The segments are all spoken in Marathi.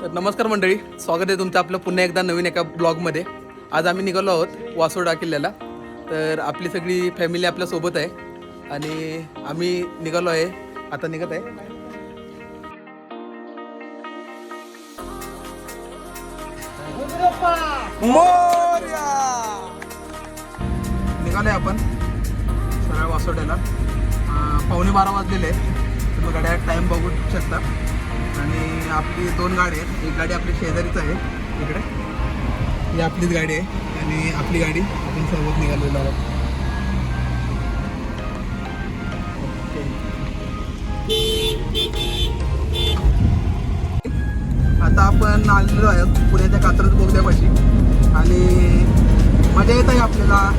तर नमस्कार मंडळी स्वागत आहे तुमचं आपलं पुन्हा एकदा नवीन एका ब्लॉगमध्ये. आज आम्ही निघालो आहोत वासोडा किल्ल्याला. तर आपली सगळी फॅमिली आपल्यासोबत आहे. आणि आम्ही निघालो आहे. आता निघत आहे. निघालोय आपण. सरळ वासोड्याला. पावणे बारा वाजलेले आहे. तुम्ही गाड्या टाईम बघू शकता. आणि आपली दोन गाडी आहेत. एक गाडी आपली शेजारीच आहे इकडे. ही आपलीच गाडी आहे. आणि आपली गाडी आपण सोबत निघालेलो आहोत. आता आपण आलेलो आहोत पुण्याच्या कात्रज बोगद्यापाशी. आणि मजा येत आहे आपल्याला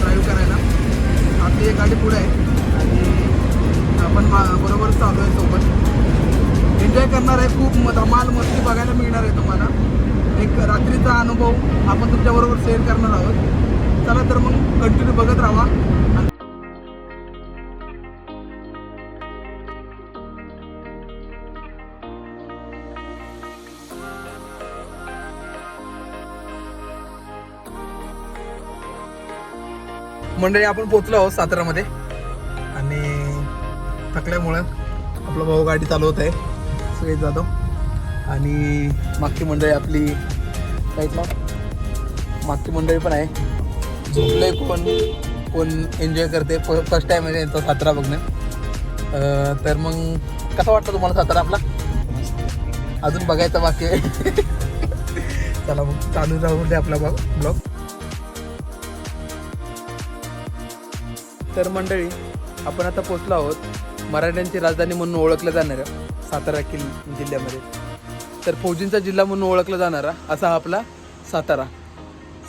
ड्राईव्ह करायला. आपली एक गाडी पुढे आहे. आणि आपण मा- बरोबर चालू आहे सोबत. एन्जॉय करणार आहे. खूप धमाल मस्ती बघायला मिळणार आहे तुम्हाला. एक रात्रीचा अनुभव आपण तुमच्याबरोबर शेअर करणार आहोत. चला तर मग कंटिन्यू बघत राहा. मंडळी आपण पोचलो आहोत सातारामध्ये. आणि थकल्यामुळं आपला भाऊ गाडी चालवत आहे. सुरेश जाधव आणि मागची मंडळी आपली साईडला मागची मंडळी पण आहे. झोपले कोण? कोण एन्जॉय करते? फर्स्ट टाइम आहे तो सातारा बघणं. तर मग कसा वाटतं तुम्हाला सातारा आपला? अजून बघायचं बाकी आहे. चला मग चालू राहू दे आपला ब्लॉग. तर मंडळी आपण आता पोचलो आहोत मराठ्यांची राजधानी म्हणून ओळखलं जाणारं. सातारा किल जिल्ह्यामध्ये. तर फौजींचा जिल्हा म्हणून ओळखला जाणारा असा हा आपला सातारा.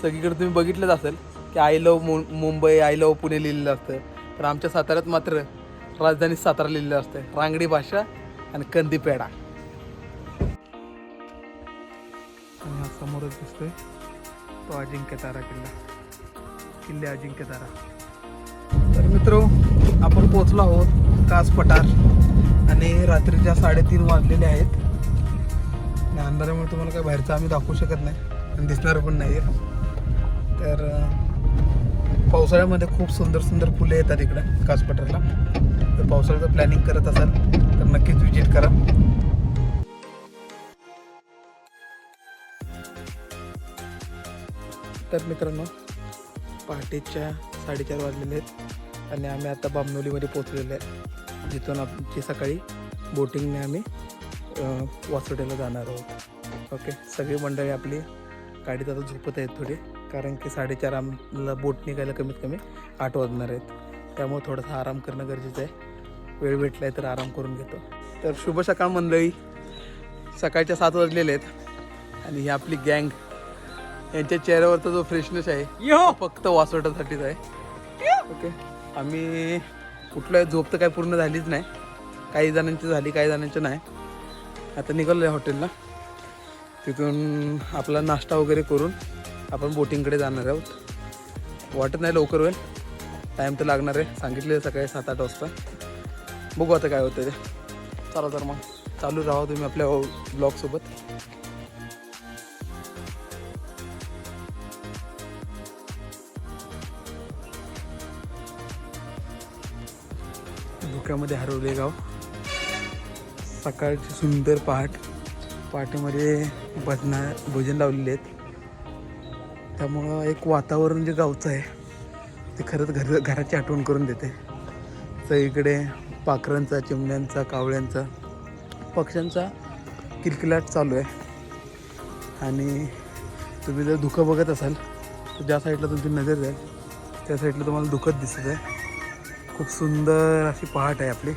सगळीकडे तुम्ही बघितलंच असेल की आय लव मु मुंबई आय लव पुणे लिहिलेलं असतं. तर आमच्या साताऱ्यात मात्र राजधानी सातारा लिहिलेलं असतं. रांगडी भाषा आणि कंदी पेढा. आणि हा समोरच दिसतोय. तो अजिंक्य तारा किल्ला. किल्ले अजिंक्य तारा. तर मित्र आपण पोचलो आहोत कास पठार आणि रात्रीच्या साडेतीन वाजलेले आहेत. आणि अंधारामुळे तुम्हाला काय बाहेरचं आम्ही दाखवू शकत नाही. आणि दिसणार पण नाही तर पावसाळ्यामध्ये खूप सुंदर सुंदर फुले येतात इकडं कास तर पावसाळ्याचं प्लॅनिंग करत असाल तर नक्कीच विजिट करा. तर मित्रांनो पहाटेच्या साडेचार वाजलेले आहेत. आणि आम्ही आता बामनोलीमध्ये पोचलेलो आहे. जिथून आमची सकाळी बोटिंगने आम्ही अं, वासोट्याला जाणार आहोत. ओके? सगळी मंडळी आपली गाडीत आता झोपत आहेत थोडी. कारण की साडेचार आम्हाला बोट निघायला कमीत कमी आठ वाजणार आहेत. त्यामुळे थोडासा आराम करणं गरजेचं आहे. वेळ भेटला आहे तर आराम करून घेतो. तर शुभ सकाळ मंडळी. सकाळच्या सात वाजलेले आहेत. आणि ही आपली गँग. यांच्या चेहऱ्यावरचा जो फ्रेशनेस आहे फक्त वासोटासाठीच आहे. ओके? आम्ही कुठलं झोप तर काही पूर्ण झालीच नाही. काही जणांची झाली काही जणांची नाही. आता निघालो आहे हॉटेलला. तिथून आपला नाश्ता वगैरे करून आपण बोटिंगकडे जाणार आहोत. वाटत नाही लवकर होईल. टाईम तर लागणार आहे. सांगितले सकाळी सात आठ वाजता. बघू आता काय होतं ते. चला तर मग. चालू राहा तुम्ही आपल्या ब्लॉगसोबत धुक्यामध्ये हरवले गाव. सकाळची सुंदर पहाट. पहाटेमध्ये भजना भोजन लावलेले आहेत. त्यामुळं एक वातावरण जे गावचं आहे ते खरंच घर घराची आठवण करून देते. सगळीकडे पाखरांचा चिमण्यांचा कावळ्यांचा पक्ष्यांचा किलकिलाट चालू आहे. आणि तुम्ही जर धुकं बघत असाल तर ज्या साईडला तुमची नजर जाईल त्या साईडला तुम्हाला दुःखच दिसत आहे. खूप सुंदर अशी पहाट आहे आपली.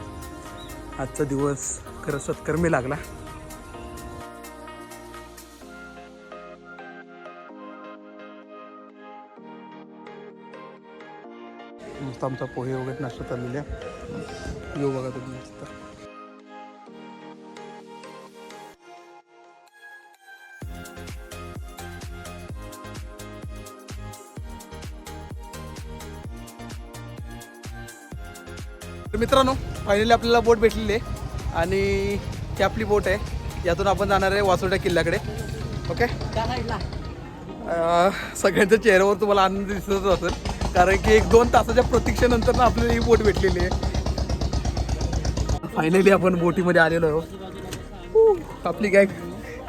आजचा दिवस खरं सत्कर्मी लागला. मस्त आमचा पोहे वगैरे नाश्ता चाललेला येऊ बघा तुम्ही मस्त तर मित्रांनो फायनली आपल्याला बोट भेटलेली आहे आणि ही आपली बोट आहे. यातून आपण जाणार आहे वासोट्या किल्ल्याकडे. ओके सगळ्यांच्या चेहऱ्यावर तुम्हाला आनंद दिसतच असेल. कारण की एक दोन तासाच्या प्रतीक्षेनंतर ना आपल्याला ही बोट भेटलेली आहे. फायनली आपण बोटीमध्ये आलेलो आहोत ऊ, आपली गॅग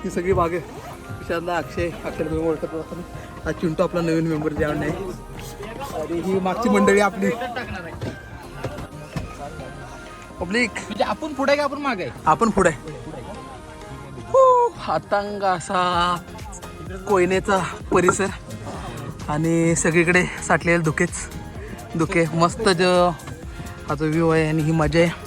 ही सगळी मागे विशालला अक्षय अक्षय तुम्ही ओळखत असाल हा चिंटू आपला नवीन मेंबर जे आहे. आणि ही मागची मंडळी आपली. पब्लिक. म्हणजे आपण पुढे का आपण मागे? आपण पुढे. हू, हातांग असा कोयनेचा परिसर. आणि सगळीकडे साठलेले धुकेच. धुके मस्त जो हा जो व्ह्यू आहे आणि ही मजा आहे.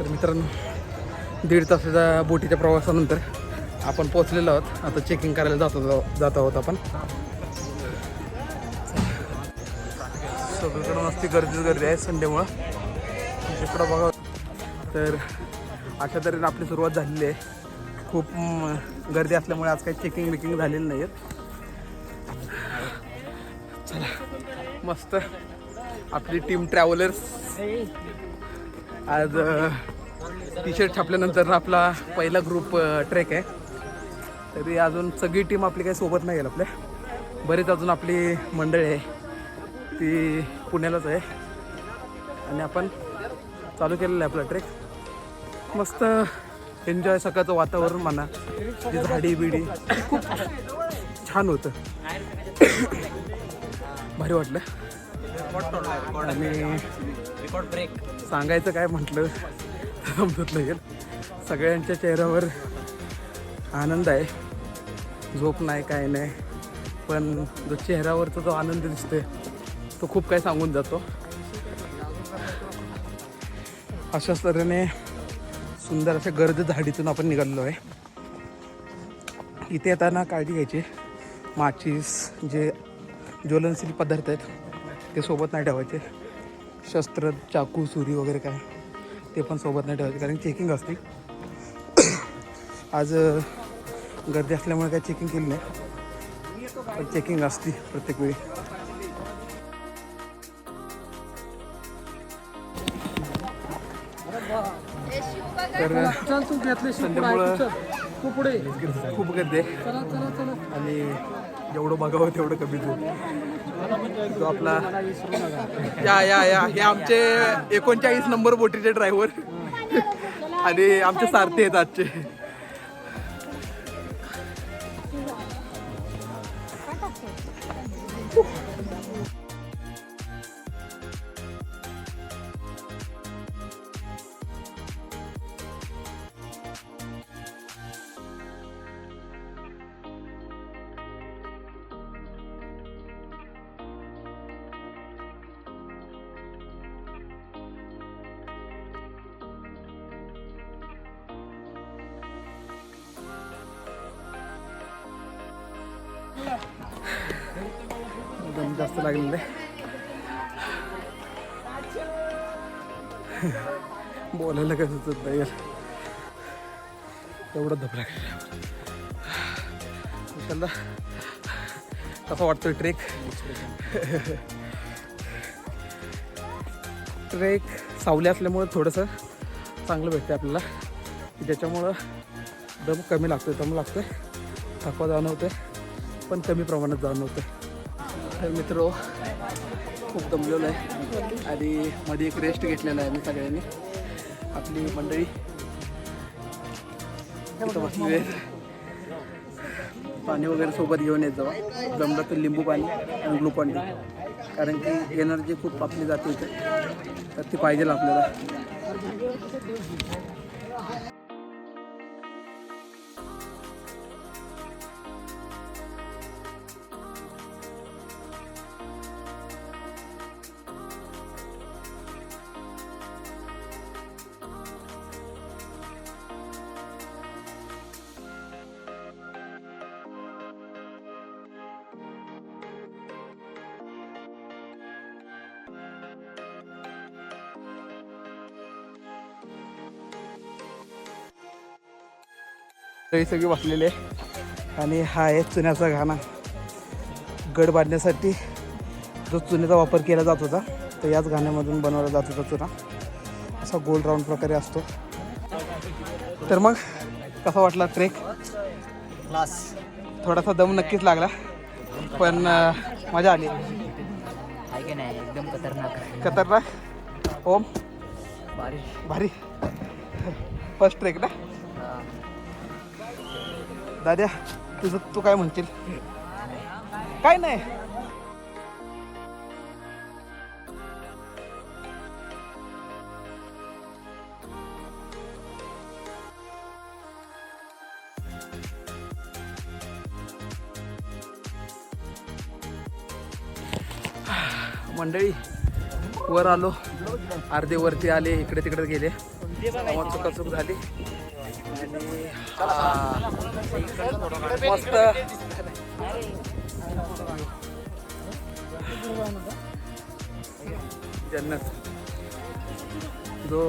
तर मित्रांनो दीड तासाच्या बोटीच्या प्रवासानंतर आपण पोहोचलेलो आहोत. आता चेकिंग करायला जातो जात आहोत आपण. सगळीकडं मस्ती गर्दीच गर्दी आहे संडेमुळं. तिकडं बघा. तर अशा तऱ्हेने आपली सुरुवात झालेली आहे. खूप गर्दी असल्यामुळे आज काही चेकिंग बिकिंग झालेलं नाही आहेत चला. मस्त. आपली टीम ट्रॅव्हलर्स आज टी शर्ट छापल्यानंतर आपला पहिला ग्रुप ट्रेक आहे. तरी अजून सगळी टीम आपली काही सोबत नाही गेलं आपल्या. बरीच अजून आपली मंडळी आहे. ती पुण्यालाच आहे. आणि आपण चालू केलेलं आहे आपला ट्रेक मस्त एन्जॉय सकाळचं वातावरण म्हणा. जी झाडी बिडी खूप छान होतं. भारी वाटलं. आणि सांगायचं काय म्हटलं? समजत नाही सगळ्यांच्या चेहऱ्यावर आनंद आहे. झोप नाही काय नाही. पण जो चेहऱ्यावरचा जो आनंद दिसतोय तो खूप काही सांगून जातो. अशाच तऱ्हेने सुंदर अशा गर्द झाडीतून आपण निघालेलो आहे. इथे येताना काळजी घ्यायची. माचीस जे ज्वलनशील पदार्थ आहेत ते सोबत नाही ठेवायचे. शस्त्र चाकू सुरी वगैरे काय. ते पण सोबत नाही ठेवायचे कारण चेकिंग असते. आज गर्दी असल्यामुळे काय चेकिंग केली नाही. पण चेकिंग असते प्रत्येक वेळी. तर संडेमुळं खूप गर्दी आहे. आणि जेवढं बघावं तेवढं कमी जो आपला या या या. हे आमचे एकोणचाळीस नंबर बोटीचे ड्रायव्हर आणि आमचे सारथी आहेत आजचे. जास्त लागलेलं आहे. बोलायला काय सुचत नाही एवढं धप लागेल विशालला कसा वाटतोय ट्रेक? ट्रेक सावली असल्यामुळं थोडंसं चांगलं भेटतं आपल्याला. ज्याच्यामुळं दम कमी लागतोय दम लागतोय. थकवा जाणवतोय पण कमी प्रमाणात जाणवतोय. तर मित्र. खूप दमलेलो आहे. आणि मध्ये एक रेस्ट घेतलेला आहे मी सगळ्यांनी. आपली मंडळी. पाणी वगैरे सोबत घेऊन येत जावा जमलं तर लिंबू पाणी आणि ग्लुकॉन डी कारण की एनर्जी खूप आपली जाते इथे. तर ती पाहिजे आपल्याला. हे सगळे बसलेले. आणि हा आहे चुन्याचा घाणा. गड बांधण्यासाठी जो चुन्याचा वापर केला जात होता तर याच घाण्यामधून बनवला जात होता चुना. असा गोल राऊंड प्रकारे असतो. तर मग कसा वाटला ट्रेक? क्लास थोडासा दम नक्कीच लागला पण मजा आली. आहे की नाही? एकदम खतरनाक खतरनाक? ओम? बारिश भारी. फर्स्ट ट्रेक ना. दाद्या तुझं तू काय म्हणशील? काय नाही. मंडळी वर आलो. अर्धे वरती आले इकडे तिकडे गेले. चुका चुकाचूक झाली. आणि मस्त. जन्नत जो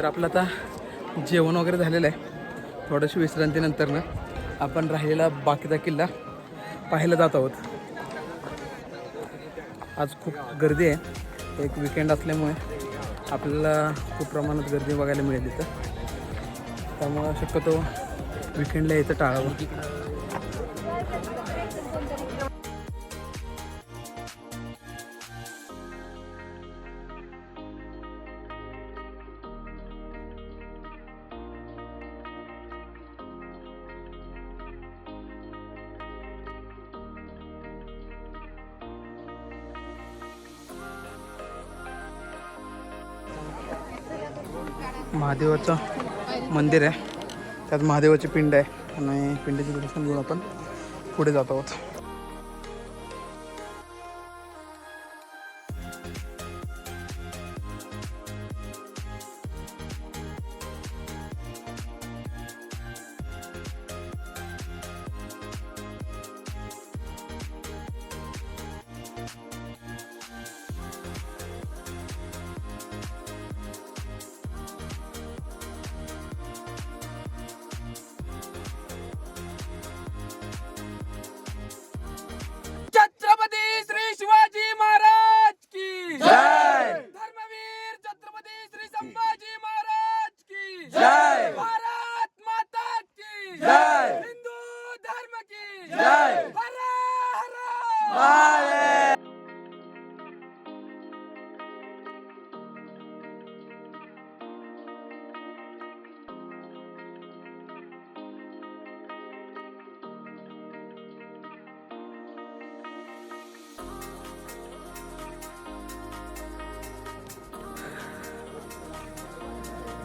तर आपलं आता जेवण वगैरे झालेलं आहे. थोडीशी विश्रांतीनंतर ना आपण राहिलेला बाकीचा किल्ला पाहायला जात आहोत. आज खूप गर्दी आहे. एक विकेंड असल्यामुळे आपल्याला खूप प्रमाणात गर्दी बघायला मिळेल तिथं त्यामुळं शक्यतो विकेंडला इथं टाळावं. महादेवाचं मंदिर आहे. त्यात महादेवाची पिंड आहे आणि पिंडीच्या दर्शन घेऊन आपण पुढे जात आहोत.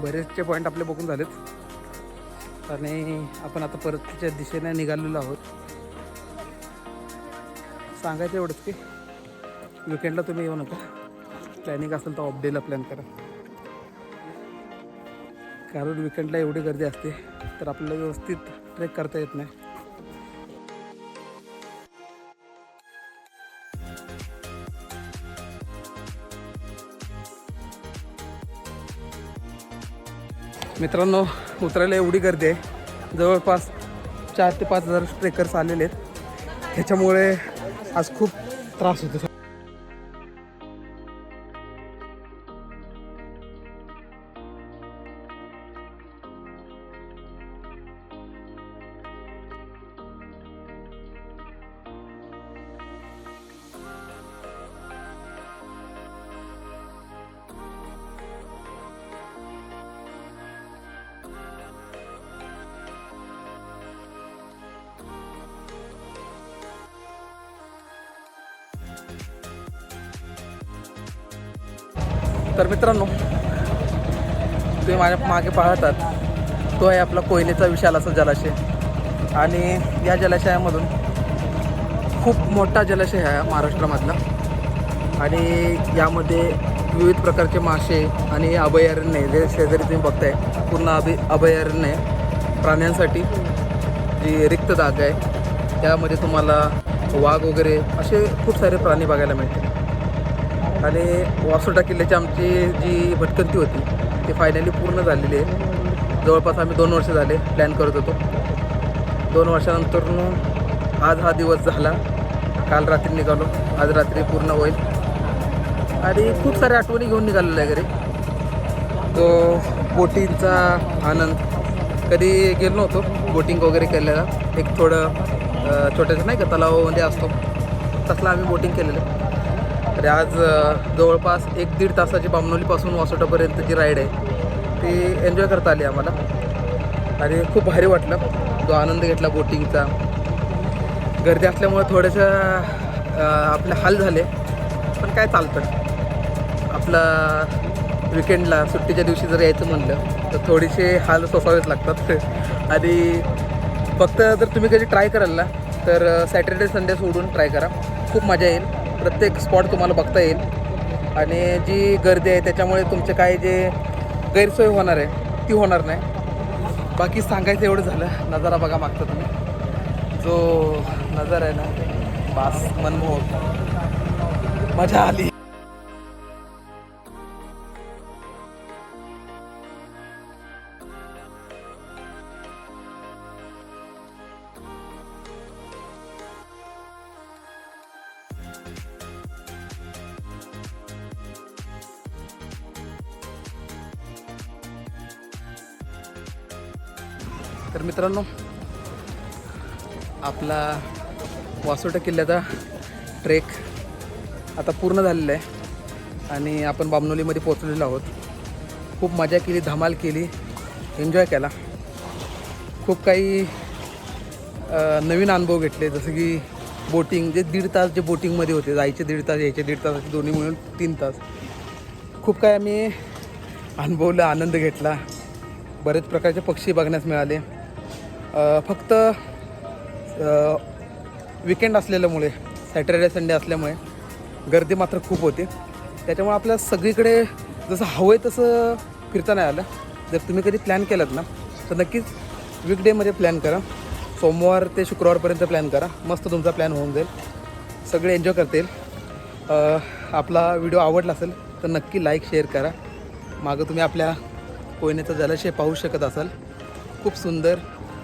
बरेचसे पॉईंट आपले बघून झालेत. आणि आपण आता परतच्या दिशेने निघालेलो आहोत. सांगायचं एवढंच की विकेंडला तुम्ही येऊ नका. प्लॅनिंग असेल तर ऑफ डेला प्लॅन करा. कारण विकेंडला एवढी गर्दी असते तर आपल्याला व्यवस्थित ट्रेक करता येत नाही. मित्रांनो उतरायला एवढी गर्दी आहे. जवळपास चार ते पाच हजार ट्रेकर्स आलेले आहेत. ह्याच्यामुळे आज खूप त्रास होतो तर मित्रांनो तुम्ही माझ्या मागे पाहतात तो आहे आपला कोयनेचा विशाल असा जलाशय. आणि या जलाशयामधून खूप मोठा जलाशय आहे महाराष्ट्रामधला. आणि यामध्ये विविध प्रकारचे मासे आणि अभयारण्य आहे. जे शेजारी तुम्ही बघताय पूर्ण अभि अभयारण्य आहे प्राण्यांसाठी. जी रिक्त जागा आहे त्यामध्ये तुम्हाला वाघ वगैरे असे खूप सारे प्राणी बघायला मिळते आणि वासोटा किल्ल्याची आमची जी भटकंती होती ती फायनली पूर्ण झालेली आहे. जवळपास आम्ही दोन वर्ष झाले प्लॅन करत होतो. दोन वर्षानंतर आज हा दिवस झाला. काल रात्री निघालो. आज रात्री पूर्ण होईल. आणि खूप साऱ्या आठवणी घेऊन निघालेलं आहे घरी. तो बोटिंगचा आनंद. कधी गेलो नव्हतो बोटिंग वगैरे केलेला. एक थोडं अं, नाही का तलावामध्ये असतो. तसला आम्ही बोटिंग केलेलं. तर आज जवळपास एक दीड तासाची बामनोलीपासून वासोटापर्यंत जी राईड आहे ती एन्जॉय करता आली आम्हाला. आणि खूप भारी वाटलं. जो आनंद घेतला बोटिंगचा. गर्दी असल्यामुळे थोडंसं आपले हाल झाले. पण काय चालतं? आपला विकेंडला सुट्टीच्या दिवशी जर यायचं म्हणलं तर थोडेसे हाल सोसावेच लागतात. आणि फक्त जर तुम्ही कधी ट्राय कराल ना तर सॅटर्डे संडे सोडून ट्राय करा. खूप मजा येईल. प्रत्येक स्पॉट तुम्हाला बघता येईल. आणि जी गर्दी आहे त्याच्यामुळे तुमचे काय जे गैरसोय होणार आहे ती होणार नाही. बाकी सांगायचं एवढं झालं. नजारा बघा मागता तुम्ही. जो नजारा आहे ना बास मनमोहक. मजा आली. मित्रांनो आपला वासोटा किल्ल्याचा ट्रेक आता पूर्ण झालेला आहे आणि आपण बामनोलीमध्ये पोचलेलो आहोत. खूप मजा केली धमाल केली एन्जॉय केला. खूप काही नवीन अनुभव घेतले जसं की बोटिंग जे दीड तास जे बोटिंगमध्ये होते जायचे दीड तास यायचे दीड तास दोन्ही मिळून तीन तास. खूप काही आम्ही अनुभवलं आनंद घेतला. बरेच प्रकारचे पक्षी बघण्यास मिळाले. फक्त विकेंड असलेल्यामुळे सॅटर्डे संडे असल्यामुळे गर्दी मात्र खूप होती. त्याच्यामुळे आपल्या सगळीकडे जसं हवं आहे तसं फिरता नाही आलं. जर तुम्ही कधी प्लॅन केलात ना तर नक्कीच वीकडेमध्ये प्लॅन करा. सोमवार ते शुक्रवारपर्यंत प्लॅन करा. मस्त तुमचा प्लॅन होऊन जाईल. सगळे एन्जॉय करता येईल आपला व्हिडिओ आवडला असेल तर नक्की लाईक शेअर करा. मागं तुम्ही आपल्या कोयनेचं जलाशय पाहू शकत असाल. खूप सुंदर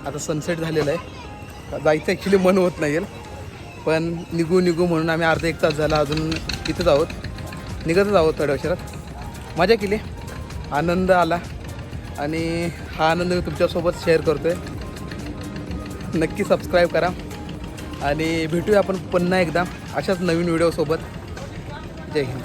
आता सनसेट झालेला आहे. जायचं ॲक्च्युली मन होत नाही पण निघू निघू म्हणून आम्ही अर्धा एक तास झाला अजून इथंच आहोत. निघतच आहोत थोड्या उशिरात. मजा केली. आनंद आला. आणि हा आनंद मी तुमच्यासोबत शेअर करतो आहे नक्की सबस्क्राईब करा. आणि भेटूया आपण पुन्हा एकदा अशाच नवीन व्हिडिओसोबत जय हिंद.